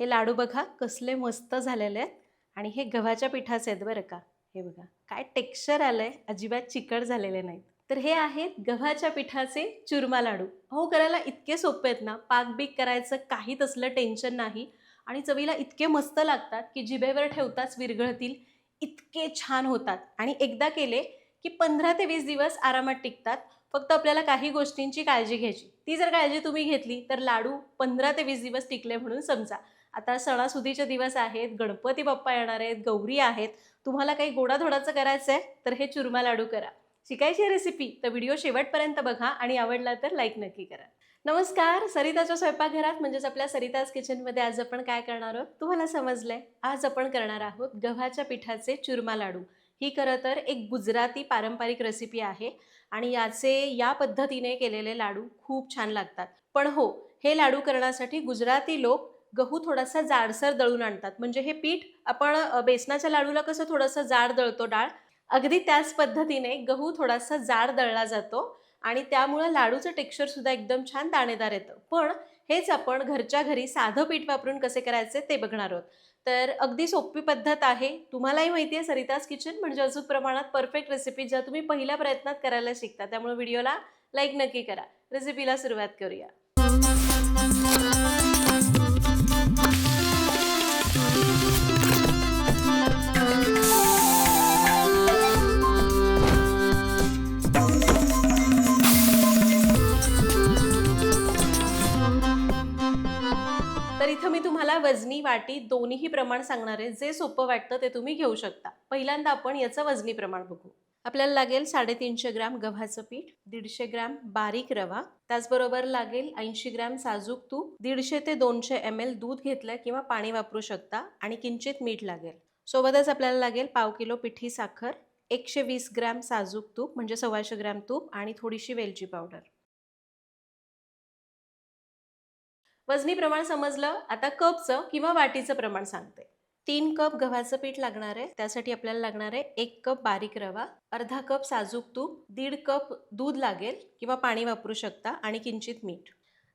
हे लाडू बघा कसले मस्त झालेले आहेत. आणि हे गव्हाच्या पिठाचे आहेत बरं का. हे बघा काय टेक्स्चर आलंय अजिबात चिकट झालेले नाहीत. तर हे आहेत गव्हाच्या पिठाचे चुरमा लाडू. हो करायला इतके सोपे आहेत ना. पाकबीक करायचं काही तसलं टेन्शन नाही. आणि चवीला इतके मस्त लागतात की जिभेवर ठेवताच विरघळतील इतके छान होतात. आणि एकदा केले की पंधरा ते वीस दिवस आरामात टिकतात. फक्त आपल्याला काही गोष्टींची काळजी घ्यायची. ती जर काळजी तुम्ही घेतली तर लाडू पंधरा ते वीस दिवस टिकले म्हणून समजा. आता सणासुदीचे दिवस आहेत गणपती बाप्पा येणार आहेत गौरी आहेत. तुम्हाला काही गोडाधोडाचं करायचं आहे तर हे चुरमा लाडू करा. शिकायची रेसिपी तर व्हिडिओ शेवटपर्यंत बघा आणि आवडला तर लाईक नक्की करा. नमस्कार सरिताच्या स्वयंपाकघरात म्हणजेच आपल्या सरिताज किचनमध्ये आज आपण काय करणार आहोत? तुम्हाला समजलंय आज आपण करणार आहोत गव्हाच्या पिठाचे चुरमा लाडू. ही खरं तर एक गुजराती पारंपरिक रेसिपी आहे आणि याचे या पद्धतीने केलेले लाडू खूप छान लागतात. पण हो हे लाडू करण्यासाठी गुजराती लोक गहू थोडासा जाडसर दळून आणतात. म्हणजे हे पीठ आपण बेसनाच्या लाडूला कसं थोडंसं जाड दळतो डाळ? अगदी त्याच पद्धतीने गहू थोडासा जाड दळला जातो आणि त्यामुळं लाडूचं टेक्स्चरसुद्धा एकदम छान दाणेदार येतं. पण हेच आपण घरच्या घरी साधं पीठ वापरून कसे करायचे ते बघणार आहोत. तर अगदी सोपी पद्धत आहे. तुम्हालाही माहिती आहे सरिताज किचन म्हणजे अचूक प्रमाणात परफेक्ट रेसिपी ज्या तुम्ही पहिल्या प्रयत्नात करायला शिकता. त्यामुळे व्हिडिओला लाईक नक्की करा. रेसिपीला सुरुवात करूया. वाटी दोन्हीही प्रमाण सांगणारे जे सोपं वाटतं ते तुम्ही घेऊ शकता. पहिल्यांदा आपण याचं वजनी प्रमाण बघू. आपल्याला लागेल साडेतीनशे ग्राम गव्हाचं पीठ दीडशे ग्राम बारीक रवा त्याचबरोबर लागेल ऐंशी ग्राम साजूक तूप दीडशे ते दोनशे एम एल दूध घेतलं किंवा पाणी वापरू शकता आणि किंचित मीठ लागेल. सोबतच आपल्याला लागेल पाव किलो पिठी साखर एकशे वीस ग्रॅम साजूक तूप म्हणजे सव्वाशे ग्रॅम तूप आणि थोडीशी वेलची पावडर. वजनी प्रमाण समजलं आता कपचं किंवा वाटीचं प्रमाण सांगते. तीन कप गव्हाचं पीठ लागणार आहे त्यासाठी आपल्याला लागणार आहे एक कप बारीक रवा अर्धा कप साजूक तूप दीड कप दूध लागेल किंवा पाणी वापरू शकता आणि किंचित मीठ.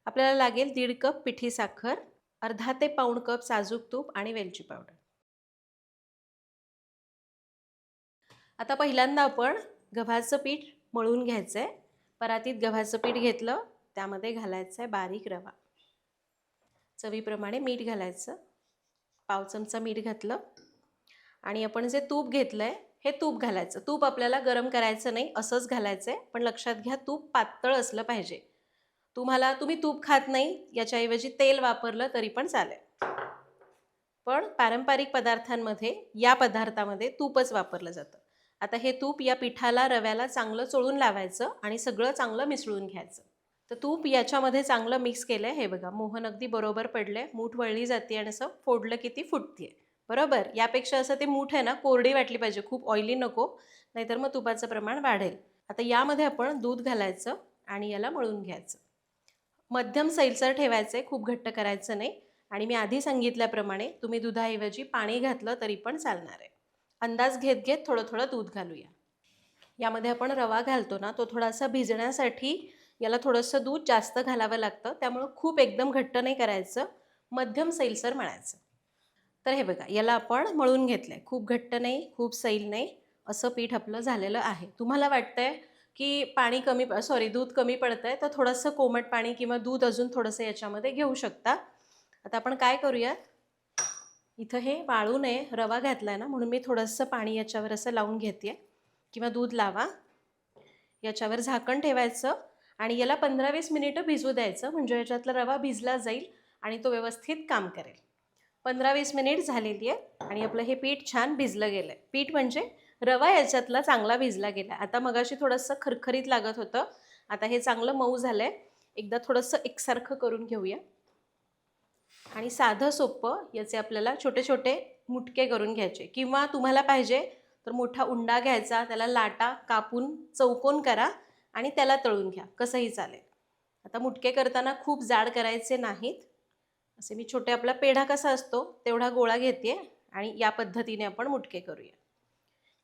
आपल्याला लागेल दीड कप पिठी साखर अर्धा ते पाऊण कप साजूक तूप आणि वेलची पावडर. आता पहिल्यांदा आपण गव्हाचं पीठ मळून घ्यायचं आहे परातीत गव्हाचं पीठ घेतलं त्यामध्ये घालायचं आहे बारीक रवा. चवीप्रमाणे मीठ घालायचं. पाव चमचा मीठ घातलं. आणि आपण जे तूप घेतलं आहे हे तूप घालायचं. तूप आपल्याला गरम करायचं नाही असंच घालायचं आहे पण लक्षात घ्या तूप पातळ असलं पाहिजे. तुम्हाला तुम्ही तूप खात नाही याच्याऐवजी तेल वापरलं तरी पण चालेल. पण पारंपरिक पदार्थांमध्ये या पदार्थामध्ये तूपच वापरलं जातं. आता हे तूप या पिठाला रव्याला चांगलं चोळून लावायचं आणि सगळं चांगलं मिसळून घ्यायचं. तर तूप याच्यामध्ये चांगलं मिक्स केलं आहे हे बघा मोहन अगदी बरोबर पडलं आहे मूठ वळली जाते आणि असं फोडलं की ती फुटते बरोबर? यापेक्षा असं ते मूठ आहे ना कोरडी वाटली पाहिजे. खूप ऑइली नको नाहीतर मग तुपाचं प्रमाण वाढेल. आता यामध्ये आपण दूध घालायचं आणि याला मळून घ्यायचं. मध्यम सैलसर ठेवायचं आहे खूप घट्ट करायचं नाही. आणि मी आधी सांगितल्याप्रमाणे तुम्ही दुधाऐवजी पाणी घातलं तरी पण चालणार आहे. अंदाज घेत घेत थोडं थोडं दूध घालूया. यामध्ये आपण रवा घालतो ना तो थोडासा भिजण्यासाठी याला थोडंसं दूध जास्त घालावं लागतं. त्यामुळं खूप एकदम घट्ट नाही करायचं. मध्यम सैलसर मळायचं. तर हे बघा याला आपण मळून घेतलं आहे खूप घट्ट नाही खूप सैल नाही असं पीठ आपलं झालेलं आहे. तुम्हाला वाटतंय की पाणी कमी सॉरी दूध कमी पडतं आहे तर थोडंसं कोमट पाणी किंवा दूध अजून थोडंसं याच्यामध्ये घेऊ शकता. आता आपण काय करूयात? इथं हे वाळू नये रवा घातला आहे ना म्हणून मी थोडंसं पाणी याच्यावर असं लावून घेते किंवा दूध लावा. याच्यावर झाकण ठेवायचं. आणि याला पंधरा वीस मिनिटं भिजू द्यायचं. म्हणजे याच्यातला रवा भिजला जाईल आणि तो व्यवस्थित काम करेल. पंधरा वीस मिनिट झालेली आहे आणि आपलं हे पीठ छान भिजलं गेलं आहे पीठ म्हणजे रवा याच्यातला चांगला भिजला गेला आता मगाशी थोडंसं खरखरीत लागत होतं. आता हे चांगलं मऊ झालं आहे एकदा थोडंसं एकसारखं करून घेऊया. आणि साधं सोपं याचे आपल्याला छोटे छोटे मुटके करून घ्यायचे. किंवा तुम्हाला पाहिजे तर मोठा उंडा घ्यायचा त्याला लाटा कापून चौकोन करा. आणि त्याला तळून घ्या. कसंही चालेल. आता मुटके करताना खूप जाड करायचे नाहीत. असे मी छोटे आपला पेढा कसा असतो तेवढा गोळा घेते आणि या पद्धतीने आपण मुटके करूया.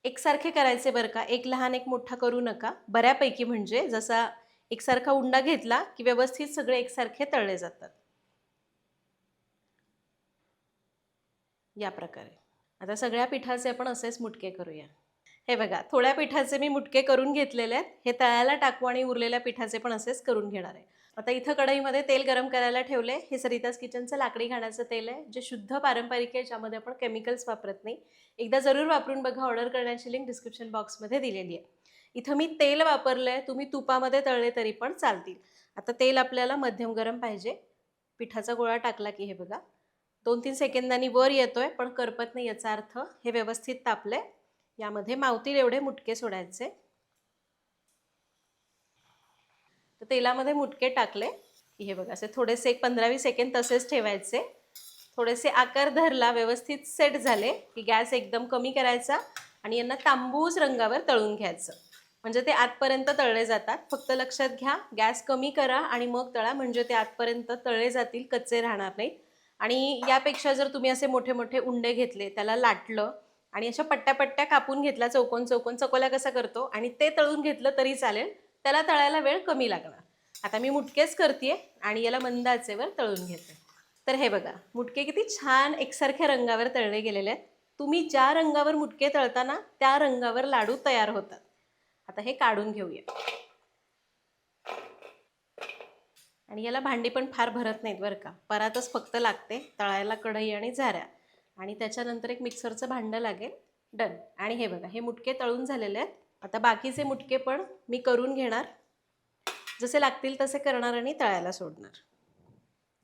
एकसारखे करायचे बरं का. एक लहान एक मोठा करू नका. बऱ्यापैकी म्हणजे जसा एकसारखा उंडा घेतला की व्यवस्थित सगळे एकसारखे तळले जातात. या प्रकारे. आता सगळ्या पिठाचे आपण असेच मुटके करूया. हे बघा थोड्या पिठाचे मी मुटके करून घेतलेले आहेत. हे तळ्याला टाकू आणि उरलेल्या पिठाचे पण असेच करून घेणार आहे. आता इथं कढईमध्ये तेल गरम करायला ठेवले. हे सरिताज किचनचं लाकडी घाण्याचं तेल आहे जे शुद्ध पारंपरिक आहे ज्यामध्ये आपण केमिकल्स वापरत नाही. एकदा जरूर वापरून बघा ऑर्डर करण्याची लिंक डिस्क्रिप्शन बॉक्समध्ये दिलेली आहे. इथं मी तेल वापरलं आहे तुम्ही तुपामध्ये तळले तरी पण चालतील. आता तेल आपल्याला मध्यम गरम पाहिजे. पिठाचा गोळा टाकला की हे बघा. दोन तीन सेकंदांनी वर येतोय पण करपत नाही याचा अर्थ. हे व्यवस्थित तापलंय. यामध्ये मावतील एवढे मुटके सोडायचे. तर तेलामध्ये मुटके टाकले. हे बघा असे थोडेसे एक पंधरा वीस सेकंद तसेच ठेवायचे. थोडेसे आकार धरला व्यवस्थित सेट झाले की गॅस एकदम कमी करायचा आणि यांना तांबूस रंगावर तळून घ्यायचं. म्हणजे ते आतपर्यंत तळले जातात. फक्त लक्षात घ्या गॅस कमी करा आणि मग तळा म्हणजे ते आतपर्यंत तळले जातील कच्चे राहणार नाहीत. आणि यापेक्षा जर तुम्ही असे मोठे मोठे उंडे घेतले त्याला लाटलं आणि अशा पट्ट्या पट्ट्या कापून घेतला चौकोन चौकोन. चकोल्या कसा करतो? आणि ते तळून घेतलं तरी चालेल. त्याला तळायला वेळ कमी लागणार. आता मी मुटकेच करते आणि याला मंद आचेवर तळून घेते. तर हे बघा मुटके किती छान एकसारख्या रंगावर तळले गेलेले आहेत. तुम्ही ज्या रंगावर मुटके तळताना त्या रंगावर लाडू तयार होतात. आता हे काढून घेऊया. आणि याला भांडी पण फार भरत नाहीत बरं का. परातच फक्त लागते. तळायला कढई आणि झाऱ्या आणि त्याच्यानंतर एक मिक्सरचं भांडं लागेल. डन. आणि हे बघा हे मुटके तळून झालेले आहेत. आता बाकीचे मुटके पण मी करून घेणार. जसे लागतील तसे करणार आणि तळायला सोडणार.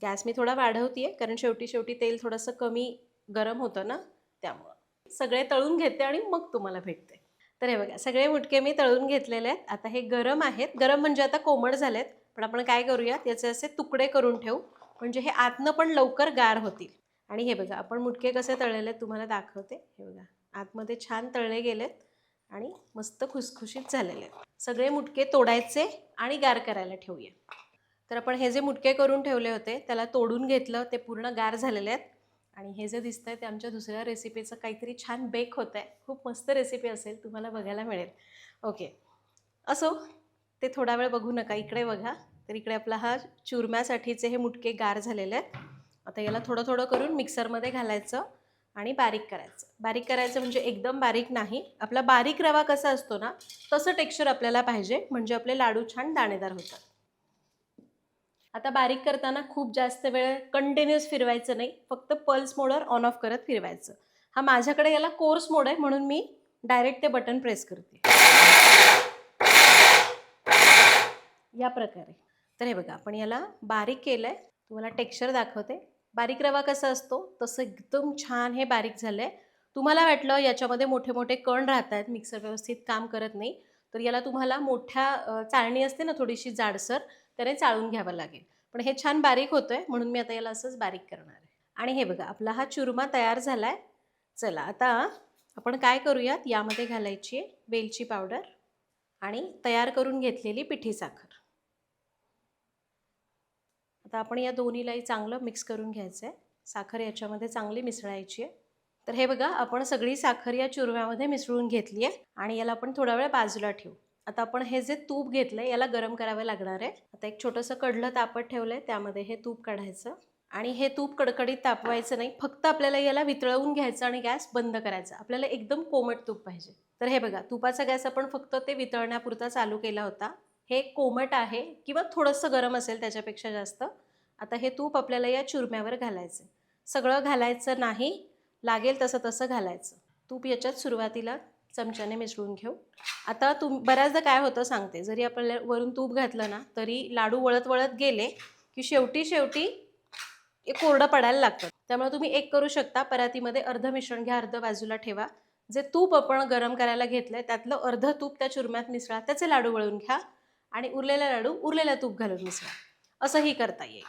गॅस मी थोडा वाढवते कारण शेवटी शेवटी तेल थोडंसं कमी गरम होतं ना त्यामुळं. सगळे तळून घेते आणि मग तुम्हाला भेटते. तर हे बघा सगळे मुटके मी तळून घेतलेले आहेत. आता हे गरम आहेत. गरम म्हणजे आता कोमट झालेत. पण आपण काय करूयात याचे असे तुकडे करून ठेवू. म्हणजे हे आतनं पण लवकर गार होतील. आणि हे बघा आपण मुटके कसे तळलेले आहेत तुम्हाला दाखवते. हे बघा आतमध्ये छान तळले गेलेत आणि मस्त खुसखुशीत झालेले आहेत. सगळे मुटके तोडायचे आणि गार करायला ठेवूया. तर आपण हे जे मुटके करून ठेवले होते त्याला तोडून घेतलं ते पूर्ण गार झालेले आहेत. आणि हे जे दिसतं आहे ते आमच्या दुसऱ्या रेसिपीचं काहीतरी छान बेक होत आहे खूप मस्त रेसिपी असेल तुम्हाला बघायला मिळेल. ओके असो ते थोडा वेळ बघू नका. इकडे बघा तर इकडे आपला हा चुरम्यासाठीचे हे मुटके गार झालेले आहेत. आता याला थोडं थोडं करून मिक्सरमध्ये घालायचं आणि बारीक करायचं. बारीक करायचं म्हणजे एकदम बारीक नाही. आपला बारीक रवा कसा असतो ना तसं टेक्स्चर आपल्याला पाहिजे. म्हणजे आपले लाडू छान दाणेदार होतात. आता बारीक करताना खूप जास्त वेळ कंटिन्युअस फिरवायचं नाही. फक्त पल्स मोडवर ऑन ऑफ करत फिरवायचं. हा माझ्याकडे याला कोर्स मोड आहे म्हणून मी डायरेक्ट ते बटन प्रेस करते. या प्रकारे. तर हे बघा आपण याला बारीक केलं आहे तुम्हाला टेक्स्चर दाखवते. बारीक रवा कसा असतो? तसं एकदम छान हे बारीक झालं आहे तुम्हाला वाटलं याच्यामध्ये मोठे मोठे कण राहत आहेत मिक्सर व्यवस्थित काम करत नाही तर याला तुम्हाला मोठ्या चाळणी असते ना थोडीशी जाडसर त्याने चाळून घ्यावं लागेल. पण हे छान बारीक होतं आहे म्हणून मी आता याला असंच बारीक करणार आहे. आणि हे बघा आपला हा चुरमा तयार झाला आहे चला आता आपण काय करूयात? यामध्ये घालायची आहे वेलची पावडर आणि तयार करून घेतलेली पिठी साखर. आता आपण या दोन्हीलाही चांगलं मिक्स करून घ्यायचं आहे साखर याच्यामध्ये चांगली मिसळायची आहे. तर हे बघा आपण सगळी साखर या चुरव्यामध्ये मिसळून घेतली आहे आणि याला आपण थोडा वेळ बाजूला ठेवू. आता आपण हे जे तूप घेतलं आहे याला गरम करावं लागणार आहे. आता एक छोटंसं कडलं तापत ठेवलं आहे त्यामध्ये हे तूप काढायचं. आणि हे तूप कडकडीत तापवायचं नाही फक्त आपल्याला याला वितळवून घ्यायचं आणि गॅस बंद करायचा. आपल्याला एकदम कोमट तूप पाहिजे. तर हे बघा तुपाचा गॅस आपण फक्त ते वितळण्यापुरता चालू केला होता. हे कोमट आहे किंवा थोडंसं गरम असेल त्याच्यापेक्षा जास्त आता हे तूप आपल्याला या चुरम्यावर घालायचं सगळं घालायचं नाही लागेल तसं तसं घालायचं. तूप याच्यात सुरुवातीला चमच्याने मिसळून घेऊ. आता तुम बऱ्याचदा काय होतं सांगते जरी आपल्याला वरून तूप घातलं ना तरी लाडू वळत वळत गेले की शेवटी शेवटी एक कोरडं पडायला लागतं. त्यामुळे तुम्ही एक करू शकता परातीमध्ये अर्ध मिश्रण घ्या अर्ध बाजूला ठेवा. जे तूप आपण गरम करायला घेतलंय त्यातलं अर्ध तूप त्या चुरम्यात मिसळा त्याचे लाडू वळून घ्या आणि उरलेला लाडू उरलेला तूप घालून मिसळा. असंही करता येईल.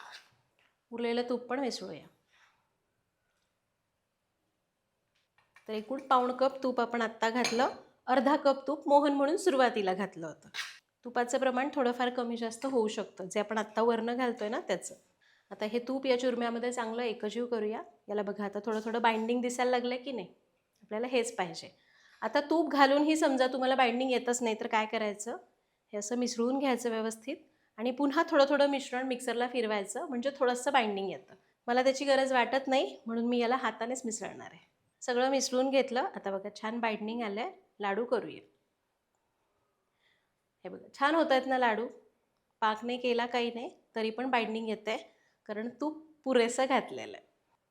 उरलेलं तूप पण मिसळूया. तर एकूण पाऊण कप तूप आपण आत्ता घातलं. अर्धा कप तूप मोहन म्हणून सुरुवातीला घातलं होतं. तुपाचं प्रमाण थोडंफार कमी जास्त होऊ शकतं. जे आपण आत्ता वरनं घालतोय ना त्याचं. आता हे तूप या चुरम्यामध्ये चांगलं एकजीव करूया. याला बघा आता थोडं थोडं बाइंडिंग दिसायला लागलं की नाही? आपल्याला हेच पाहिजे. आता तूप घालूनही समजा तुम्हाला बाइंडिंग येतच नाही तर काय करायचं? हे असं मिसळून घ्यायचं व्यवस्थित. आणि पुन्हा थोडं थोडं मिश्रण मिक्सरला फिरवायचं म्हणजे थोडंसं बाइंडिंग येतं. मला त्याची गरज वाटत नाही म्हणून मी याला हातानेच मिसळणार आहे. सगळं मिसळून घेतलं आता बघा छान बाइंडिंग आलं आहे लाडू करूया. हे बघा छान होत आहेत ना लाडू. पाक नाही केला काही नाही तरी पण बाइंडिंग येते कारण तूप पुरेसं घातलेलं आहे.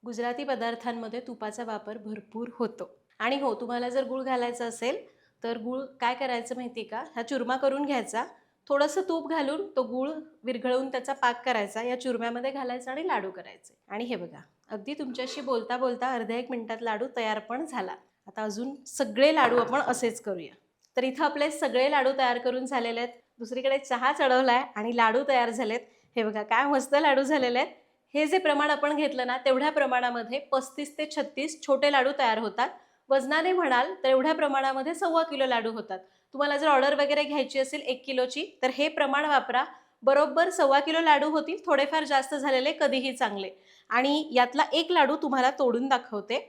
गुजराती पदार्थांमध्ये तुपाचा वापर भरपूर होतो. आणि हो तुम्हाला जर गूळ घालायचं असेल तर गूळ काय करायचं माहिती आहे का? हा चुरमा करून घ्यायचा थोडंसं तूप घालून तो गूळ विरघळवून त्याचा पाक करायचा या चुरम्यामध्ये घालायचा आणि लाडू करायचे. आणि हे बघा अगदी तुमच्याशी बोलता बोलता अर्ध्या एक मिनिटात लाडू तयार पण झाला. आता अजून सगळे लाडू आपण असेच करूया. तर इथं आपले सगळे लाडू तयार करून झालेले आहेत. दुसरीकडे चहा चढवला आहे आणि लाडू तयार झालेत. हे बघा काय मस्त लाडू झालेले आहेत. हे जे प्रमाण आपण घेतलं ना तेवढ्या प्रमाणामध्ये पस्तीस ते छत्तीस छोटे लाडू तयार होतात. वजनाने म्हणाल तर एवढ्या प्रमाणामध्ये सव्वा किलो लाडू होतात. तुम्हाला जर ऑर्डर वगैरे घ्यायची असेल एक किलोची तर हे प्रमाण वापरा. बरोबर सव्वा किलो लाडू होतील थोडेफार जास्त झालेले कधीही चांगले. आणि यातला एक लाडू तुम्हाला तोडून दाखवते.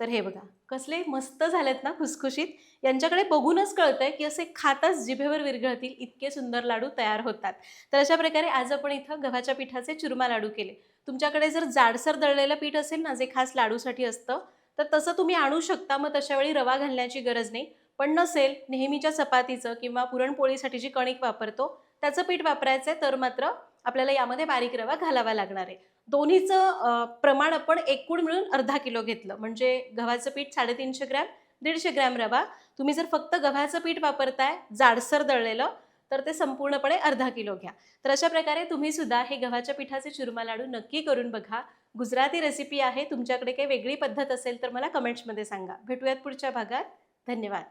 तर हे बघा कसले मस्त झालेत ना खुसखुशीत. यांच्याकडे बघूनच कळतंय की असे खातच जिभेवर विरघळतील इतके सुंदर लाडू तयार होतात. तर अशा प्रकारे आज आपण इथं गव्हाच्या पिठाचे चुरमा लाडू केले. तुमच्याकडे जर जाडसर दळलेलं पीठ असेल ना जे खास लाडूसाठी असतं तर तसं तुम्ही आणू शकता. मग तशा वेळी रवा घालण्याची गरज नाही. पण नसेल नेहमीच्या चपातीचं किंवा पुरणपोळीसाठी जी कणिक वापरतो त्याचं पीठ वापरायचं आहे तर मात्र आपल्याला यामध्ये बारीक रवा घालावा लागणार आहे. दोन्हीचं प्रमाण आपण एकूण मिळून अर्धा किलो घेतलं. म्हणजे गव्हाचं पीठ साडेतीनशे ग्रॅम दीडशे ग्रॅम रवा. तुम्ही जर फक्त गव्हाचं पीठ वापरताय जाडसर दळलेलं तर ते संपूर्णपणे अर्धा किलो घ्या. तर अशा प्रकारे तुम्ही सुद्धा हे गव्हाच्या पिठाचे चुरमा लाडू नक्की करून बघा. गुजराती रेसिपी आहे तुमच्याकडे काही वेगळी पद्धत असेल तर मला कमेंट्समध्ये सांगा. भेटूयात पुढच्या भागात. धन्यवाद.